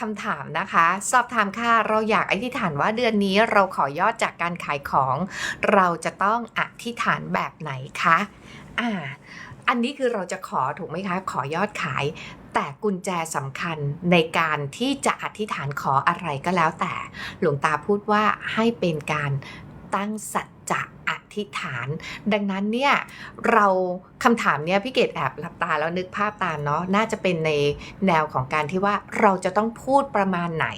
คำถามนะคะ สอบถามค่ะ เราอยากอธิษฐานว่าเดือนนี้เราขอยอดจากการขายของ เราจะต้องอธิษฐานแบบไหนคะอ่าอันนี้คือเราจะขอถูกไหมคะ ขอยอดขาย แต่กุญแจสำคัญในการที่จะอธิษฐานขออะไรก็แล้วแต่ หลวงตาพูดว่าให้เป็นการตั้งสัจจะ ธิษฐาน ดังนั้นเนี่ยเราคำถามเนี่ยพี่เกดแอบหลับตาแล้วนึกภาพตามเนาะน่าจะเป็นในแนวของการที่ว่าเราจะต้องพูดประมาณไหน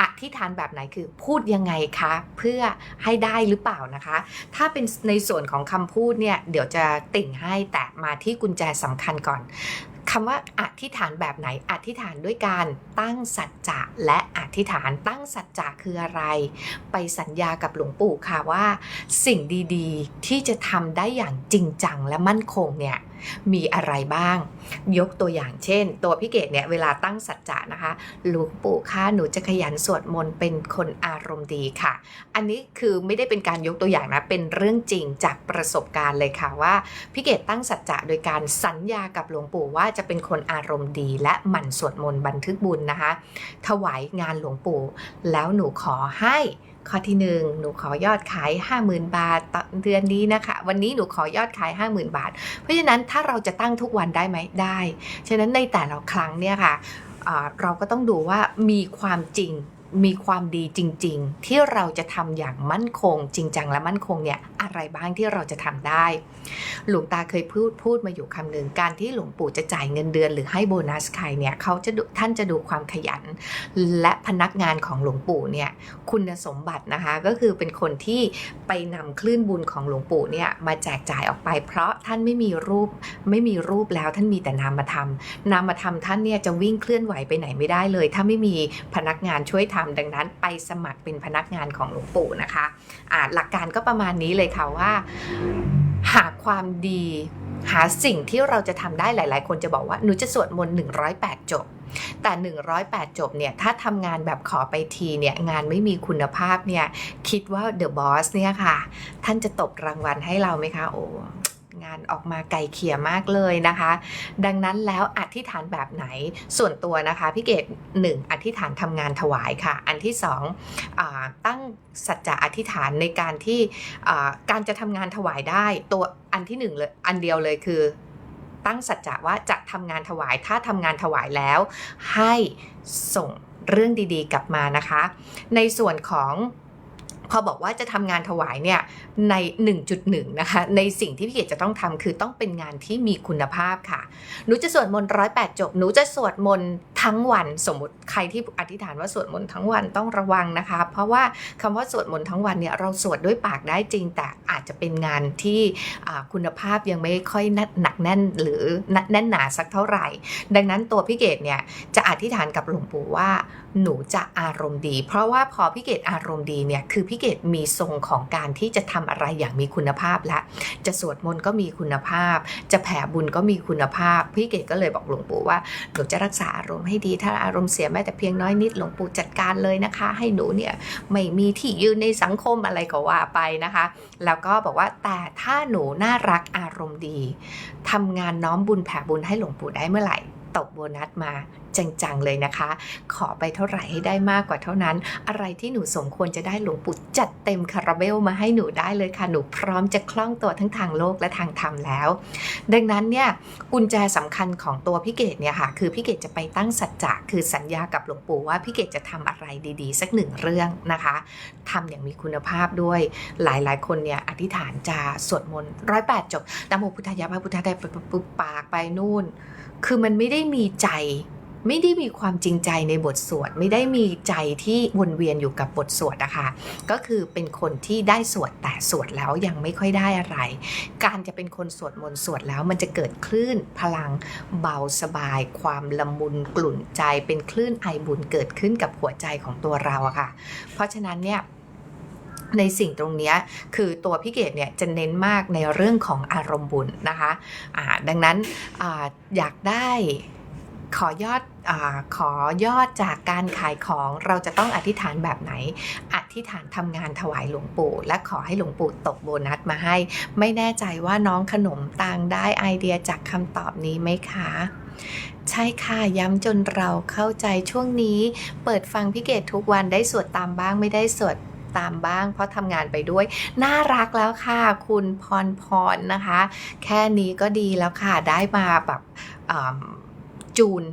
อธิษฐานแบบไหนคือพูดยังไงคะ เพื่อให้ได้หรือเปล่านะคะ ถ้าเป็นในส่วนของคำพูดเนี่ย เดี๋ยวจะติ่งให้แต่มาที่กุญแจสำคัญก่อน คำว่าอธิษฐานแบบไหน อธิษฐานด้วยการตั้งสัจจะและอธิษฐานตั้งสัจจะคืออะไร ไปสัญญากับหลวงปู่ค่ะว่า สิ่งดีๆ ที่จะทำได้อย่างจริงจังและมั่นคงเนี่ยมีอะไรบ้าง ยกตัวอย่างเช่น ตัวพี่เกดเนี่ยเวลาตั้งสัจจะนะคะหลวงปู่ค่ะหนูจะขยันสวดมนต์เป็นคนอารมณ์ดีค่ะ อันนี้คือไม่ได้เป็นการยกตัวอย่างนะ เป็นเรื่องจริงจากประสบการณ์เลยค่ะว่าพี่เกดตั้งสัจจะโดยการสัญญากับหลวงปู่ว่าจะเป็นคนอารมณ์ดี และหมั่นสวดมนต์บันทึกบุญนะคะ ถวายงานหลวงปู่ แล้วหนูขอให้ ข้อที่หนึ่งหนูขอยอดขาย 50,000 บาทต่อเดือนนี้นะคะ วันนี้หนูขอยอดขาย 50,000 บาท เพราะฉะนั้นถ้าเราจะตั้งทุกวันได้ไหมได้ ฉะนั้นในแต่ละครั้งเนี่ยค่ะอ่าเราก็ต้องดูว่ามีความจริง มีความดีจริง ๆ ที่เราจะทำอย่างมั่นคง จริงจังและมั่นคงเนี่ยอะไรบ้างที่เราจะทำได้ หลวงตาเคยพูดพูดมาอยู่คำหนึ่งการที่หลวงปู่จะจ่ายเงินเดือน หรือให้โบนัสใครเนี่ยเขาจะท่านจะดูความขยัน และพนักงานของหลวงปู่เนี่ยคุณสมบัตินะคะก็คือเป็นคนที่ไปนำคลื่นบุญของหลวงปู่เนี่ยมาแจกจ่ายออกไป เพราะท่านไม่มีรูปไม่มีรูปแล้วท่านมีแต่นามธรรมนามธรรมท่านเนี่ยจะวิ่งเคลื่อนไหวไปไหนไม่ได้เลย ถ้าไม่มีพนักงานช่วยทำดังนั้นไปสมัครเป็นพนักงานของหลวงปู่นะคะะหลักการก็ประมาณนี้เลยค่ะว่า หาความดีหาสิ่งที่เราจะทำได้หลาย ๆ คนจะบอกว่าหนูจะสวดมนต์108 จบ แต่ 108 จบเนี่ยถ้าทำงานแบบขอไปทีเนี่ยงานไม่มีคุณภาพเนี่ยคิดว่า The Boss เนี่ยค่ะ ท่านจะตบรางวัลให้เราไหมคะโอ้ งานออกมาไกลเขี่ยมากเลยนะคะ ดังนั้นแล้วอธิษฐานแบบไหนส่วนตัวนะคะพี่เกดหนึ่งอธิษฐานทำงานถวายค่ะ อันที่สองอตั้งสัจจะอธิษฐานในการที่การจะทำงานถวายได้ตัวอันที่หนึ่งเลยอันเดียวเลยคือตั้งสัจจะว่าจะทำงานถวายถ้าทำงานถวายแล้ว ให้ส่งเรื่องดีๆ กลับมานะคะ ในส่วนของ พอบอกว่าจะทำงานถวายเนี่ยใน 1.1 นะคะ ในสิ่งที่พี่เกดจะต้องทำคือต้องเป็นงานที่มีคุณภาพค่ะ หนูจะสวดมนต์ร้อยแปดจบ หนูจะสวดมนต์ทั้งวัน สมมติใครที่อธิษฐานว่าสวดมนต์ทั้งวันต้องระวังนะคะ เพราะว่าคำว่าสวดมนต์ทั้งวันเนี่ยเราสวดด้วยปากได้จริง แต่อาจจะเป็นงานที่คุณภาพยังไม่ค่อยหนักแน่นหรือแน่นหนาสักเท่าไหร่ ดังนั้นตัวพี่เกดเนี่ยจะอธิษฐานกับหลวงปู่ว่า หนูจะอารมณ์ดี เพราะว่าพอพี่เกดอารมณ์ดีเนี่ยคือพี่เกดมีทรงของการที่จะทำอะไรอย่างมีคุณภาพและจะสวดมนต์ก็มีคุณภาพ จะแผ่บุญก็มีคุณภาพ พี่เกดก็เลยบอกหลวงปู่ว่าหนูจะรักษาอารมณ์ให้ดี ถ้าอารมณ์เสียแม้แต่เพียงน้อยนิดหลวงปู่จัดการเลยนะคะ ให้หนูเนี่ยไม่มีที่ยืนในสังคมอะไรก็ว่าไปนะคะ แล้วก็บอกว่าแต่ถ้าหนูน่ารักอารมณ์ดีทำงานน้อมบุญแผ่บุญให้หลวงปู่ได้เมื่อไหร่ ตกโบนัสมาจังๆเลยนะคะ ขอไปเท่าไหร่ให้ได้มากกว่าเท่านั้น อะไรที่หนูสมควรจะได้หลวงปู่จัดเต็มคาราเบลมาให้หนูได้เลยค่ะ หนูพร้อมจะคล่องตัวทั้งทางโลกและทางธรรมแล้ว ดังนั้นเนี่ยกุญแจสำคัญของตัวพี่เกดเนี่ยค่ะ คือพี่เกดจะไปตั้งสัจจะคือสัญญากับหลวงปู่ว่าพี่เกดจะทำอะไรดีๆ สักหนึ่งเรื่องนะคะทำอย่างมีคุณภาพด้วยหลายๆ คนเนี่ยอธิษฐานจะสวดมนต์ร้อยแปดจบนโมพุทธายะพระพุทธได้ปุ๊บปากไปนู่น คือมันไม่ได้มีใจ ไม่ได้มีความจริงใจในบทสวด ไม่ได้มีใจที่วนเวียนอยู่กับบทสวดนะคะก็คือเป็นคนที่ได้สวดแต่สวดแล้วยังไม่ค่อยได้อะไร การจะเป็นคนสวดมนต์สวดแล้วมันจะเกิดคลื่นพลังเบาสบาย ความละมุนกลุ่นใจ เป็นคลื่นไอบุญเกิดขึ้นกับหัวใจของตัวเราอะค่ะ เพราะฉะนั้นเนี่ยในสิ่งตรงนี้คือตัวพี่เกดเนี่ยจะเน้นมากในเรื่องของอารมณ์บุญนะคะะดังนั้นออยากได้ ขอยอดอขอยอดจากการขายของเราจะต้องอธิษฐานแบบไหน อธิษฐานทำงานถวายหลวงปู่ และขอให้หลวงปู่ตกโบนัสมาให้ ไม่แน่ใจว่าน้องขนมตังได้ไอเดียจากคำตอบนี้ไหมคะ ใช่ค่ะ ย้ำจนเราเข้าใจช่วงนี้ เปิดฟังพี่เกดทุกวันได้สวดตามบ้างไม่ได้สวดตามบ้างเพราะทำงานไปด้วย น่ารักแล้วค่ะ คุณพรพรนะคะ แค่นี้ก็ดีแล้วค่ะได้มาแบบ จูน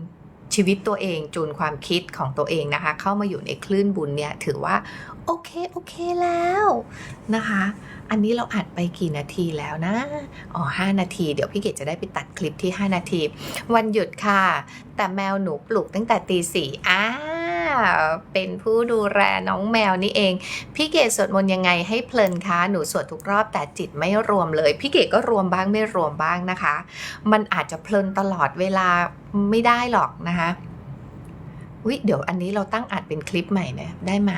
ชีวิตตัวเองจูนความคิดของตัวเองนะคะ เข้ามาอยู่ในคลื่นบุญเนี่ยถือว่า โอเค โอเคแล้วนะคะ อันนี้เราอัดไปกี่นาทีแล้วนะ อ๋อ5นาที เดี๋ยวพี่เกดจะได้ไปตัดคลิปที่ 5 นาที วันหยุดค่ะ แต่แมวหนูปลุกตั้งแต่ตีสี่อ้า เป็นผู้ดูแลน้องแมวนี่เอง พี่เกดสวดมนต์ยังไงให้เพลินคะหนูสวดทุกรอบแต่จิตไม่รวมเลย พี่เกดก็รวมบ้างไม่รวมบ้างนะคะ มันอาจจะเพลินตลอดเวลาไม่ได้หรอกนะคะวิเดี๋ยวอันนี้เราตั้งอัดเป็นคลิปใหม่ไหมได้ไหม